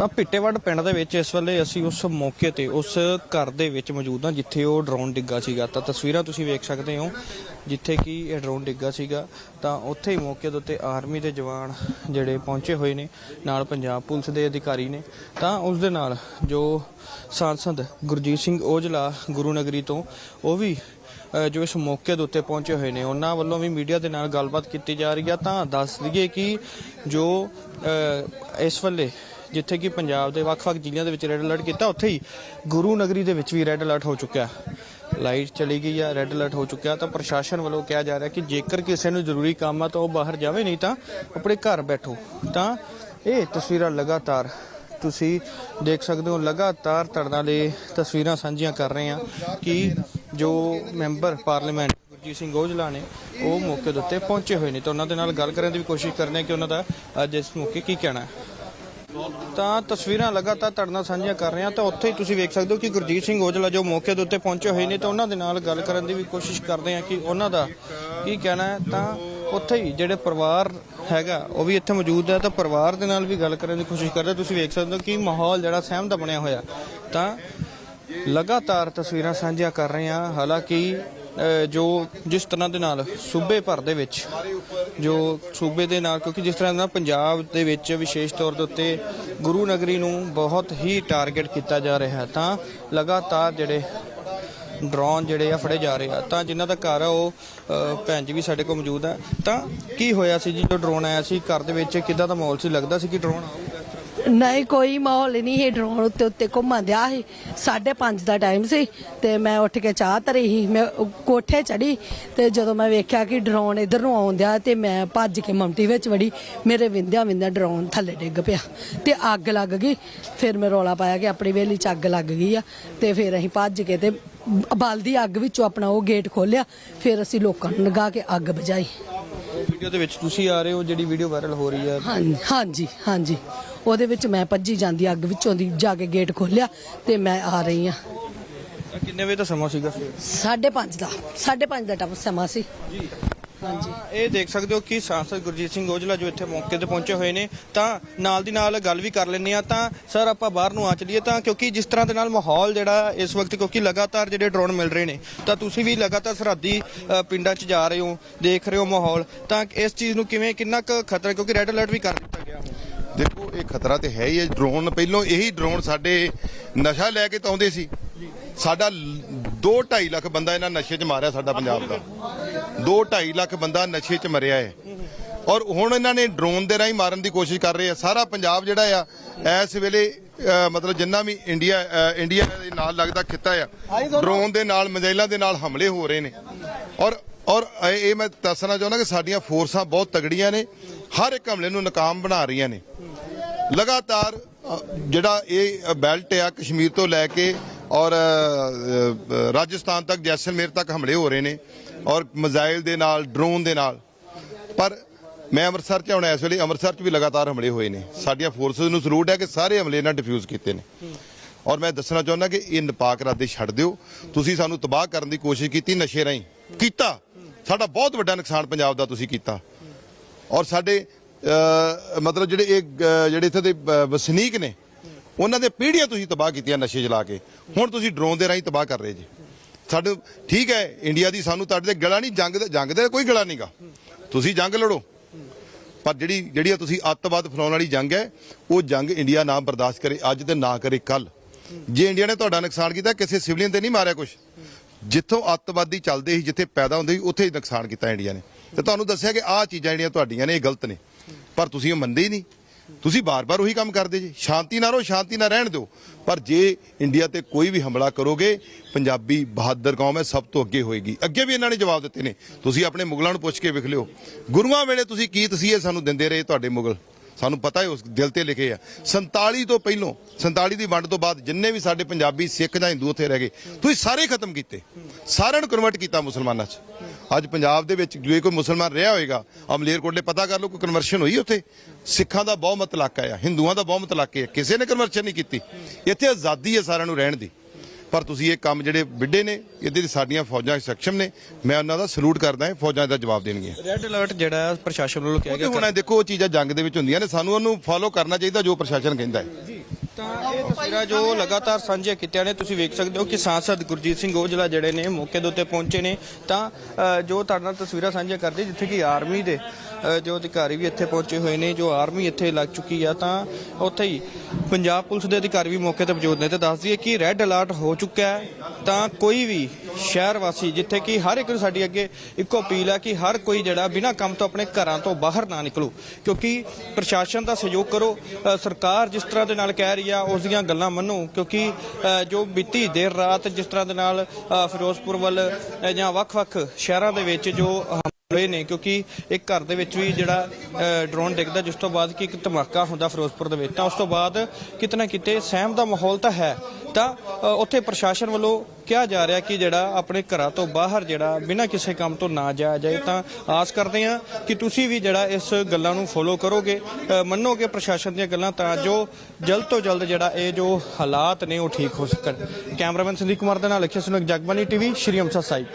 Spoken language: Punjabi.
ਤਾਂ ਪਿੱਟੇਵੱਡ ਪਿੰਡ ਦੇ ਵਿੱਚ ਇਸ ਵੇਲੇ ਅਸੀਂ ਉਸ ਮੌਕੇ ਤੇ ਉਸ ਘਰ ਦੇ ਵਿੱਚ ਮੌਜੂਦ ਹਾਂ, ਜਿੱਥੇ ਉਹ ਡਰੋਨ ਡਿੱਗਾ ਸੀਗਾ। ਤਾਂ ਤਸਵੀਰਾਂ ਤੁਸੀਂ ਵੇਖ ਸਕਦੇ ਹੋ, ਜਿੱਥੇ ਕਿ ਇਹ ਡਰੋਨ ਡਿੱਗਾ ਸੀਗਾ। ਤਾਂ ਉੱਥੇ ਹੀ ਮੌਕੇ ਦੇ ਉੱਤੇ ਆਰਮੀ ਦੇ ਜਵਾਨ ਜਿਹੜੇ ਪਹੁੰਚੇ ਹੋਏ ਨੇ, ਨਾਲ ਪੰਜਾਬ ਪੁਲਿਸ ਦੇ ਅਧਿਕਾਰੀ ਨੇ। ਤਾਂ ਉਸ ਦੇ ਨਾਲ ਜੋ ਸਾਂਸਦ ਗੁਰਜੀਤ ਸਿੰਘ ਔਜਲਾ ਗੁਰੂ ਨਗਰੀ ਤੋਂ, ਉਹ ਵੀ ਜੋ ਇਸ ਮੌਕੇ ਦੇ ਉੱਤੇ ਪਹੁੰਚੇ ਹੋਏ ਨੇ। ਉਹਨਾਂ ਵੱਲੋਂ ਵੀ ਮੀਡੀਆ ਦੇ ਨਾਲ ਗੱਲਬਾਤ ਕੀਤੀ ਜਾ ਰਹੀ ਆ। ਤਾਂ ਦੱਸ ਦਈਏ ਕਿ ਜੋ ਇਸ ਵੇਲੇ ਜਿੱਥੇ ਕਿ ਪੰਜਾਬ ਦੇ ਵੱਖ-ਵੱਖ ਜ਼ਿਲ੍ਹਿਆਂ ਦੇ ਵਿੱਚ ਰੈੱਡ ਅਲਰਟ ਕੀਤਾ, ਉੱਥੇ ਹੀ ਗੁਰੂ ਨਗਰੀ ਦੇ ਵਿੱਚ ਵੀ ਰੈੱਡ ਅਲਰਟ ਹੋ ਚੁੱਕਿਆ ਲਾਈਟ ਚਲੀ ਗਈ ਆ ਰੈੱਡ ਅਲਰਟ ਹੋ ਚੁੱਕਿਆ, ਤਾਂ ਪ੍ਰਸ਼ਾਸਨ ਵੱਲੋਂ ਕਿਹਾ ਜਾ ਰਿਹਾ ਕਿ ਜੇਕਰ ਕਿਸੇ ਨੂੰ ਜ਼ਰੂਰੀ ਕੰਮ ਆ ਤਾਂ ਉਹ ਬਾਹਰ ਜਾਵੇ, ਨਹੀਂ ਤਾਂ ਆਪਣੇ ਘਰ ਬੈਠੋ। ਤਾਂ ਇਹ ਤਸਵੀਰਾਂ ਲਗਾਤਾਰ ਤੁਸੀਂ ਦੇਖ ਸਕਦੇ ਹੋ, ਲਗਾਤਾਰ ਤੁਹਾਡੇ ਲਈ ਤਸਵੀਰਾਂ ਸਾਂਝੀਆਂ ਕਰ ਰਹੇ ਹਾਂ ਕਿ ਜੋ ਮੈਂਬਰ ਪਾਰਲੀਮੈਂਟ ਗੁਰਜੀਤ ਸਿੰਘ ਗੋਜਲਾ ਨੇ, ਉਹ ਮੌਕੇ ਦੇ ਉੱਤੇ ਪਹੁੰਚੇ ਹੋਏ ਨੇ। ਤਾਂ ਉਹਨਾਂ ਦੇ ਨਾਲ ਗੱਲ ਕਰਨ ਦੀ ਵੀ ਕੋਸ਼ਿਸ਼ ਕਰਦੇ ਹਾਂ ਕਿ ਉਹਨਾਂ ਦਾ ਅੱਜ ਇਸ ਮੌਕੇ ਕੀ ਕਹਿਣਾ ਹੈ। ਤਾਂ ਤਸਵੀਰਾਂ ਲਗਾਤਾਰ ਤੁਹਾਡੇ ਨਾਲ ਸਾਂਝੀਆਂ ਕਰ ਰਹੇ ਹਾਂ। ਤਾਂ ਉੱਥੇ ਹੀ ਤੁਸੀਂ ਵੇਖ ਸਕਦੇ ਹੋ ਕਿ ਗੁਰਜੀਤ ਸਿੰਘ ਔਜਲਾ ਜੋ ਮੌਕੇ ਦੇ ਉੱਤੇ ਪਹੁੰਚੇ ਹੋਏ ਨੇ, ਤਾਂ ਉਹਨਾਂ ਦੇ ਨਾਲ ਗੱਲ ਕਰਨ ਦੀ ਵੀ ਕੋਸ਼ਿਸ਼ ਕਰਦੇ ਹਾਂ ਕਿ ਉਹਨਾਂ ਦਾ ਕੀ ਕਹਿਣਾ ਹੈ। ਤਾਂ ਉੱਥੇ ਹੀ ਜਿਹੜੇ ਪਰਿਵਾਰ ਹੈਗਾ, ਉਹ ਵੀ ਇੱਥੇ ਮੌਜੂਦ ਹੈ। ਤਾਂ ਪਰਿਵਾਰ ਦੇ ਨਾਲ ਵੀ ਗੱਲ ਕਰਨ ਦੀ ਕੋਸ਼ਿਸ਼ ਕਰਦੇ ਤੁਸੀਂ ਵੇਖ ਸਕਦੇ ਹੋ ਕਿ ਮਾਹੌਲ ਜਿਹੜਾ ਸਹਿਮ ਦਾ ਬਣਿਆ ਹੋਇਆ। ਤਾਂ ਲਗਾਤਾਰ ਤਸਵੀਰਾਂ ਸਾਂਝੀਆਂ ਕਰ ਰਹੇ ਹਾਂ। ਹਾਲਾਂਕਿ ਜੋ ਜਿਸ ਤਰ੍ਹਾਂ ਦੇ ਨਾਲ ਸੂਬੇ ਭਰ ਦੇ ਵਿੱਚ, ਜੋ ਸੂਬੇ ਦੇ ਨਾਲ, ਕਿਉਂਕਿ ਜਿਸ ਤਰ੍ਹਾਂ ਨਾਲ ਪੰਜਾਬ ਦੇ ਵਿੱਚ ਵਿਸ਼ੇਸ਼ ਤੌਰ ਦੇ ਉੱਤੇ ਗੁਰੂ ਨਗਰੀ ਨੂੰ ਬਹੁਤ ਹੀ ਟਾਰਗੇਟ ਕੀਤਾ ਜਾ ਰਿਹਾ ਤਾਂ ਲਗਾਤਾਰ ਜਿਹੜੇ ਡਰੋਨ ਜਿਹੜੇ ਆ ਫੜੇ ਜਾ ਰਹੇ ਆ, ਤਾਂ ਜਿਨ੍ਹਾਂ ਦਾ ਘਰ ਆ ਉਹ ਭੈਣ ਜੀ ਵੀ ਸਾਡੇ ਕੋਲ ਮੌਜੂਦ ਆ। ਤਾਂ ਕੀ ਹੋਇਆ ਸੀ ਜੀ, ਜੋ ਡਰੋਨ ਆਇਆ ਸੀ, ਘਰ ਦੇ ਵਿੱਚ ਕਿੱਦਾਂ ਦਾ ਮਾਹੌਲ ਸੀ? ਲੱਗਦਾ ਸੀ ਕਿ ਡਰੋਨ ਆਊਗਾ। ਨਹੀਂ ਕੋਈ ਮਾਹੌਲ ਨਹੀਂ ਸੀ। ਡਰੋਨ ਉੱਤੇ ਉੱਤੇ ਘੁੰਮਣ ਦਿਆ ਸੀ। 5:30 ਦਾ ਟਾਈਮ ਸੀ ਤੇ ਮੈਂ ਉੱਠ ਕੇ ਚਾਹ ਧਰੀ ਸੀ। ਮੈਂ ਉਹ ਕੋਠੇ ਚੜੀ ਤੇ ਜਦੋਂ ਮੈਂ ਵੇਖਿਆ ਕਿ ਡਰੋਨ ਇਧਰ ਨੂੰ ਆਉਣ ਦਿਆ ਤੇ ਮੈਂ ਭੱਜ ਕੇ ਮਮਟੀ ਵਿੱਚ ਵੜੀ। ਮੇਰੇ ਵਿੰਦਿਆਂ ਵਿੰਦਿਆਂ ਡਰੋਨ ਥੱਲੇ ਡਿੱਗ ਪਿਆ ਤੇ ਅੱਗ ਲੱਗ ਗਈ। ਫਿਰ ਮੈਂ ਰੋਲਾ ਪਾਇਆ ਕਿ ਆਪਣੀ ਵੇਲੀ ਚ ਅੱਗ ਲੱਗ ਗਈ ਆ ਤੇ ਫਿਰ ਅਸੀਂ ਭੱਜ ਕੇ ਤੇ ਬਲਦੀ ਅੱਗ ਵਿੱਚੋਂ ਆਪਣਾ ਉਹ ਗੇਟ ਖੋਲਿਆ ਫਿਰ ਅਸੀਂ ਲੋਕਾਂ ਨੂੰ ਲਗਾ ਕੇ ਅੱਗ ਬੁਝਾਈ। ਵੀਡੀਓ ਦੇ ਵਿੱਚ ਤੁਸੀਂ ਆ ਰਹੇ ਹੋ ਜਿਹੜੀ ਵੀਡੀਓ ਵਾਇਰਲ ਹੋ ਰਹੀ ਹੈ। ਹਾਂਜੀ ਹਾਂਜੀ ਹਾਂਜੀ। ਉਹਦੇ ਵਿੱਚ ਮੈਂ ਭੱਜੀ ਜਾਂਦੀ ਅੱਗ ਵਿੱਚੋਂ ਦੀ ਜਾ ਕੇ ਗੇਟ ਖੋਲਿਆ ਤੇ ਮੈਂ ਆ ਰਹੀ ਆ ਕਿੰਨੇ ਵਜੇ ਦਾ ਸਮਾਂ ਸੀਗਾ? ਸਵੇਰ 5:30 ਦਾ 5:30 ਦਾ ਟਾਈਮ ਸਮਾਂ ਸੀ। ਹਾਂਜੀ। ਇਹ ਦੇਖ ਸਕਦੇ ਹੋ ਕਿ ਸਾਂਸਦ ਗੁਰਜੀਤ ਸਿੰਘ ਔਜਲਾ ਜੋ ਇੱਥੇ ਮੌਕੇ ਤੇ ਪਹੁੰਚੇ ਹੋਏ ਨੇ ਤਾਂ ਨਾਲ ਦੀ ਨਾਲ ਗੱਲ ਵੀ ਕਰ ਲੈਂਦੇ ਆ ਤਾਂ ਸਰ ਆਪਾਂ ਬਾਹਰ ਨੂੰ ਆ ਚਲੀਏ ਤਾਂ ਕਿਉਂਕਿ ਜਿਸ ਤਰ੍ਹਾਂ ਦੇ ਨਾਲ ਮਾਹੌਲ ਜਿਹੜਾ ਇਸ ਵਕਤ ਕਿਉਂਕਿ ਲਗਾਤਾਰ ਜਿਹੜੇ ਡਰੋਨ ਮਿਲ ਰਹੇ ਨੇ ਤਾਂ ਤੁਸੀਂ ਵੀ ਲਗਾਤਾਰ ਸਰਹੱਦੀ ਪਿੰਡਾਂ 'ਚ ਜਾ ਰਹੇ ਹੋ ਦੇਖ ਰਹੇ ਹੋ ਮਾਹੌਲ। ਤਾਂ ਇਸ ਚੀਜ਼ ਨੂੰ ਕਿਵੇਂ ਕਿੰਨਾ ਕੁ ਖਤਰਾ ਕਿਉਂਕਿ ਰੈੱਡ ਅਲਰਟ ਵੀ ਕਰ ਦਿੱਤਾ ਦੇਖੋ, ਇਹ ਖਤਰਾ ਤੇ ਹੈ ਹੀ ਹੈ। ਡਰੋਨ, ਪਹਿਲੋਂ ਇਹੀ ਡਰੋਨ ਸਾਡੇ ਨਸ਼ਾ ਲੈ ਕੇ ਤਾਂ ਆਉਂਦੇ ਸੀ। ਸਾਡਾ 2.5 ਲੱਖ ਬੰਦਾ ਇਹਨਾਂ ਨਸ਼ੇ 'ਚ ਮਾਰਿਆ ਸਾਡਾ ਪੰਜਾਬ ਦਾ। 2.5 ਲੱਖ ਬੰਦਾ ਨਸ਼ੇ 'ਚ ਮਰਿਆ ਹੈ। ਔਰ ਹੁਣ ਇਹਨਾਂ ਨੇ ਡਰੋਨ ਦੇ ਰਾਹੀਂ ਮਾਰਨ ਦੀ ਕੋਸ਼ਿਸ਼ ਕਰ ਰਹੇ ਆ। ਸਾਰਾ ਪੰਜਾਬ ਜਿਹੜਾ ਆ, ਇਸ ਵੇਲੇ ਮਤਲਬ ਜਿੰਨਾ ਵੀ ਇੰਡੀਆ ਇੰਡੀਆ ਦੇ ਨਾਲ ਲੱਗਦਾ ਖਿੱਤਾ ਆ, ਡਰੋਨ ਦੇ ਨਾਲ, ਮਿਜ਼ਾਈਲਾਂ ਦੇ ਨਾਲ ਹਮਲੇ ਹੋ ਰਹੇ ਨੇ। ਔਰ ਔਰ, ਇਹ ਇਹ ਮੈਂ ਦੱਸਣਾ ਚਾਹੁੰਦਾ ਕਿ ਸਾਡੀਆਂ ਫੋਰਸਾਂ ਬਹੁਤ ਤਗੜੀਆਂ ਨੇ। ਹਰ ਇੱਕ ਹਮਲੇ ਨੂੰ ਨਾਕਾਮ ਬਣਾ ਰਹੀਆਂ ਨੇ। ਲਗਾਤਾਰ ਜਿਹੜਾ ਇਹ ਬੈਲਟ ਆ ਕਸ਼ਮੀਰ ਤੋਂ ਲੈ ਕੇ ਔਰ ਰਾਜਸਥਾਨ ਤੱਕ, ਜੈਸਲਮੇਰ ਤੱਕ ਹਮਲੇ ਹੋ ਰਹੇ ਨੇ ਔਰ ਮਿਜ਼ਾਈਲ ਦੇ ਨਾਲ, ਡਰੋਨ ਦੇ ਨਾਲ। ਪਰ ਮੈਂ ਅੰਮ੍ਰਿਤਸਰ ਚ ਹੁਣ ਇਸ ਵੇਲੇ ਅੰਮ੍ਰਿਤਸਰ ਚ ਵੀ ਲਗਾਤਾਰ ਹਮਲੇ ਹੋਏ ਨੇ। ਸਾਡੀਆਂ ਫੋਰਸਸ ਨੂੰ ਸਲੂਟ ਹੈ ਕਿ ਸਾਰੇ ਹਮਲੇ ਇਹਨਾਂ ਡਿਫਿਊਜ਼ ਕੀਤੇ ਨੇ। ਔਰ ਮੈਂ ਦੱਸਣਾ ਚਾਹੁੰਦਾ ਕਿ ਇਹ ਨਪਾਕ ਇਰਾਦੇ ਛੱਡ ਦਿਓ। ਤੁਸੀਂ ਸਾਨੂੰ ਤਬਾਹ ਕਰਨ ਦੀ ਕੋਸ਼ਿਸ਼ ਕੀਤੀ, ਨਸ਼ੇ ਰਾਹੀਂ ਕੀਤਾ। ਸਾਡਾ ਬਹੁਤ ਵੱਡਾ ਨੁਕਸਾਨ ਪੰਜਾਬ ਦਾ ਤੁਸੀਂ ਕੀਤਾ। ਔਰ ਸਾਡੇ ਮਤਲਬ ਜਿਹੜੇ ਇਹ ਅ, ਜਿਹੜੇ ਇੱਥੇ ਦੇ ਵਸਨੀਕ ਨੇ ਉਹਨਾਂ ਦੇ ਪੀੜ੍ਹੀਆਂ ਤੁਸੀਂ ਤਬਾਹ ਕੀਤੀਆਂ ਨਸ਼ੇ ਚਲਾ ਕੇ। ਹੁਣ ਤੁਸੀਂ ਡਰੋਨ ਦੇ ਰਾਹੀਂ ਤਬਾਹ ਕਰ ਰਹੇ ਜੀ। ਸਾਡੇ ਠੀਕ ਹੈ ਇੰਡੀਆ ਦੀ ਸਾਨੂੰ ਤੁਹਾਡੇ ਤੇ ਗਲਾ ਨਹੀਂ ਜੰਗ ਦਾ ਜੰਗ ਦੇ ਕੋਈ ਗਲਾ ਨਹੀਂਗਾ ਤੁਸੀਂ ਜੰਗ ਲੜੋ। ਪਰ ਜਿਹੜੀ ਜਿਹੜੀ ਤੁਸੀਂ ਅੱਤਵਾਦ ਫੈਲਾਉਣ ਵਾਲੀ ਜੰਗ ਹੈ ਉਹ ਜੰਗ ਇੰਡੀਆ ਨਾ ਬਰਦਾਸ਼ਤ ਕਰੇ ਅੱਜ ਤੇ ਨਾ ਕਰੇ ਕੱਲ ਜੇ ਇੰਡੀਆ ਨੇ ਤੁਹਾਡਾ ਨੁਕਸਾਨ ਕੀਤਾ ਕਿਸੇ ਸਿਵਲੀਅਨ ਤੇ ਨਹੀਂ ਮਾਰਿਆ ਕੁਝ ਜਿੱਥੋਂ ਅੱਤਵਾਦੀ ਚੱਲਦੇ ਸੀ ਜਿੱਥੇ ਪੈਦਾ ਹੁੰਦੇ ਸੀ ਉੱਥੇ ਹੀ ਨੁਕਸਾਨ ਕੀਤਾ ਇੰਡੀਆ ਨੇ। ਤੇ ਤੁਹਾਨੂੰ ਦੱਸਿਆ ਕਿ ਆਹ ਚੀਜ਼ਾਂ ਜਿਹੜੀਆਂ ਤੁਹਾਡੀਆਂ ਨੇ ਇਹ ਗਲਤ ਨੇ। ਪਰ ਤੁਸੀਂ ਉਹ ਮੰਨਦੇ ਹੀ ਨਹੀਂ। ਤੁਸੀਂ ਬਾਰ-ਬਾਰ ਉਹੀ ਕੰਮ ਕਰਦੇ ਜੀ। ਸ਼ਾਂਤੀ ਨਾਲ ਰਹੋ, ਸ਼ਾਂਤੀ ਨਾਲ ਰਹਿਣ ਦਿਓ। ਪਰ ਜੇ ਇੰਡੀਆ ਤੇ ਕੋਈ ਵੀ ਹਮਲਾ ਕਰੋਗੇ, ਪੰਜਾਬੀ ਬਹਾਦਰ ਕੌਮ ਹੈ, ਸਭ ਤੋਂ ਅੱਗੇ ਹੋਏਗੀ। ਅੱਗੇ ਵੀ ਇਹਨਾਂ ਨੇ ਜਵਾਬ ਦਿੱਤੇ ਨੇ। ਤੁਸੀਂ ਆਪਣੇ ਮੁਗਲਾਂ ਨੂੰ ਪੁੱਛ ਕੇ ਵਿਖ ਲਿਓ। ਗੁਰੂਆਂ ਵੇਲੇ ਤੁਸੀਂ ਕੀ ਤਸੀਹੇ ਸਾਨੂੰ ਦਿੰਦੇ ਰਹੇ, ਤੁਹਾਡੇ ਮੁਗਲ? ਸਾਨੂੰ ਪਤਾ ਹੈ ਉਸ ਦਿਲ ਤੇ ਲਿਖੇ ਆ। 47 ਤੋਂ ਪਹਿਲੋਂ 47 ਦੀ ਵੰਡ ਤੋਂ ਬਾਅਦ ਜਿੰਨੇ ਵੀ ਸਾਡੇ ਪੰਜਾਬੀ ਸਿੱਖ ਜਾਂ ਹਿੰਦੂ ਉੱਥੇ ਰਹਿ ਗਏ, ਤੁਸੀਂ ਸਾਰੇ ਖਤਮ ਕੀਤੇ। ਸਾਰਿਆਂ ਨੂੰ ਕਨਵਰਟ ਕੀਤਾ ਮੁਸਲਮਾਨਾਂ 'ਚ। ਅੱਜ ਪੰਜਾਬ ਦੇ ਵਿੱਚ ਜੇ ਕੋਈ ਮੁਸਲਮਾਨ ਰਿਹਾ ਹੋਏਗਾ ਅਮਲੇਰਕੋਟਲੇ ਪਤਾ ਕਰ ਲਓ ਕੋਈ ਕਨਵਰਸ਼ਨ ਹੋਈ ਉੱਥੇ। ਸਿੱਖਾਂ ਦਾ ਬਹੁਮਤ ਇਲਾਕਾ ਆ, ਹਿੰਦੂਆਂ ਦਾ ਬਹੁਮਤ ਇਲਾਕੇ ਆ, ਕਿਸੇ ਨੇ ਕਨਵਰਸ਼ਨ ਨਹੀਂ ਕੀਤੀ। ਇੱਥੇ ਆਜ਼ਾਦੀ ਹੈ ਸਾਰਿਆਂ ਨੂੰ ਰਹਿਣ ਦੀ। ਪਰ ਤੁਸੀਂ ਇਹ ਕੰਮ ਜਿਹੜੇ ਵਿੱਢੇ ਨੇ ਇਹਦੇ ਸਾਡੀਆਂ ਫੌਜਾਂ ਸક્ષਮ ਨੇ। ਮੈਂ ਉਹਨਾਂ ਦਾ ਸਲੂਟ ਕਰਦਾ ਹਾਂ ਫੌਜਾਂ ਦਾ ਜਵਾਬ ਦੇਣਗੀਆਂ। ਰੈੱਡ ਅਲਰਟ ਜਿਹੜਾ ਪ੍ਰਸ਼ਾਸਨ ਵੱਲੋਂ ਕਿਹਾ ਗਿਆ ਹੁਣ ਦੇਖੋ ਉਹ ਚੀਜ਼ਾਂ ਜੰਗ ਦੇ ਵਿੱਚ ਹੁੰਦੀਆਂ ਨੇ ਸਾਨੂੰ ਉਹਨੂੰ ਫਾਲੋ ਕਰਨਾ ਚਾਹੀਦਾ ਜੋ ਪ੍ਰਸ਼ਾਸਨ ਕਹਿੰਦਾ ਹੈ। ਤਾਂ ਇਹ ਤਸਵੀਰਾਂ ਜੋ ਲਗਾਤਾਰ ਸਾਂਝੀਆਂ ਕੀਤੀਆਂ ਨੇ ਤੁਸੀਂ ਵੇਖ ਸਕਦੇ ਹੋ ਕਿ ਸਾਂਸਦ ਗੁਰਜੀਤ ਸਿੰਘ ਔਜਲਾ ਜਿਹੜੇ ਨੇ ਮੌਕੇ ਦੇ ਉੱਤੇ ਪਹੁੰਚੇ ਨੇ। ਤਾਂ ਜੋ ਤੁਹਾਡੇ ਨਾਲ ਤਸਵੀਰਾਂ ਸਾਂਝੀਆਂ ਕਰਦੇ ਜਿੱਥੇ ਕਿ ਆਰਮੀ ਦੇ ਜੋ ਅਧਿਕਾਰੀ ਵੀ ਇੱਥੇ ਪਹੁੰਚੇ ਹੋਏ ਨੇ ਜੋ ਆਰਮੀ ਇੱਥੇ ਲੱਗ ਚੁੱਕੀ ਆ ਤਾਂ ਉੱਥੇ ਹੀ ਪੰਜਾਬ ਪੁਲਿਸ ਦੇ ਅਧਿਕਾਰੀ ਵੀ ਮੌਕੇ ਤੇ ਮੌਜੂਦ ਨੇ ਤੇ ਦੱਸ ਦਈਏ ਕਿ ਰੈੱਡ ਅਲਰਟ ਹੋ ਚੁੱਕਾ ਹੈ ਤਾਂ ਕੋਈ ਵੀ ਸ਼ਹਿਰ ਵਾਸੀ ਜਿੱਥੇ ਕਿ ਹਰ ਇੱਕ ਨੂੰ ਸਾਡੀ ਅੱਗੇ ਇੱਕੋ ਅਪੀਲ ਹੈ ਕਿ ਹਰ ਕੋਈ ਜਿਹੜਾ ਬਿਨਾਂ ਕੰਮ ਤੋਂ ਆਪਣੇ ਘਰਾਂ ਤੋਂ ਬਾਹਰ ਨਾ ਨਿਕਲੋ, ਕਿਉਂਕਿ ਪ੍ਰਸ਼ਾਸਨ ਦਾ ਸਹਿਯੋਗ ਕਰੋ। ਸਰਕਾਰ ਜਿਸ ਤਰ੍ਹਾਂ ਦੇ ਨਾਲ ਕਹਿ ਰਹੀ ਆ, ਉਸ ਦੀਆਂ ਗੱਲਾਂ ਮੰਨੋ, ਕਿਉਂਕਿ ਜੋ ਬੀਤੀ ਦੇਰ ਰਾਤ ਜਿਸ ਤਰ੍ਹਾਂ ਦੇ ਨਾਲ ਫਿਰੋਜ਼ਪੁਰ ਵੱਲ ਜਾਂ ਵੱਖ-ਵੱਖ ਸ਼ਹਿਰਾਂ ਦੇ ਵਿੱਚ ਜੋ ਹੋਏ ਨੇ, ਕਿਉਂਕਿ ਇੱਕ ਘਰ ਦੇ ਵਿੱਚ ਵੀ ਜਿਹੜਾ ਡਰੋਨ ਡਿੱਗਦਾ, ਜਿਸ ਤੋਂ ਬਾਅਦ ਕਿ ਇੱਕ ਧਮਾਕਾ ਹੁੰਦਾ ਫਿਰੋਜ਼ਪੁਰ ਦੇ ਵਿੱਚ, ਤਾਂ ਉਸ ਤੋਂ ਬਾਅਦ ਕਿਤਨਾ ਕਿਤੇ ਸਹਿਮ ਦਾ ਮਾਹੌਲ ਤਾਂ ਹੈ। ਤਾਂ ਉੱਥੇ ਪ੍ਰਸ਼ਾਸਨ ਵੱਲੋਂ ਕਿਹਾ ਜਾ ਰਿਹਾ ਕਿ ਜਿਹੜਾ ਆਪਣੇ ਘਰਾਂ ਤੋਂ ਬਾਹਰ ਜਿਹੜਾ ਬਿਨਾਂ ਕਿਸੇ ਕੰਮ ਤੋਂ ਨਾ ਜਾਇਆ ਜਾਏ, ਤਾਂ ਆਸ ਕਰਦੇ ਹਾਂ ਕਿ ਤੁਸੀਂ ਵੀ ਜਿਹੜਾ ਇਸ ਗੱਲਾਂ ਨੂੰ ਫੋਲੋ ਕਰੋਗੇ ਮੰਨੋਗੇ ਪ੍ਰਸ਼ਾਸਨ ਦੀਆਂ ਗੱਲਾਂ, ਤਾਂ ਜੋ ਜਲਦ ਤੋਂ ਜਲਦ ਜਿਹੜਾ ਇਹ ਜੋ ਹਾਲਾਤ ਨੇ ਉਹ ਠੀਕ ਹੋ ਸਕਣ। ਕੈਮਰਾਮੈਨ ਸੰਦੀਪ ਕੁਮਾਰ ਦੇ ਨਾਲ ਲਖਿਆ ਸੁਨਕ ਜਗਬਾਨੀ ਟੀਵੀ, ਸ਼੍ਰੀ ਅੰਮ੍ਰਿਤਸਰ ਸਾਹਿਬ।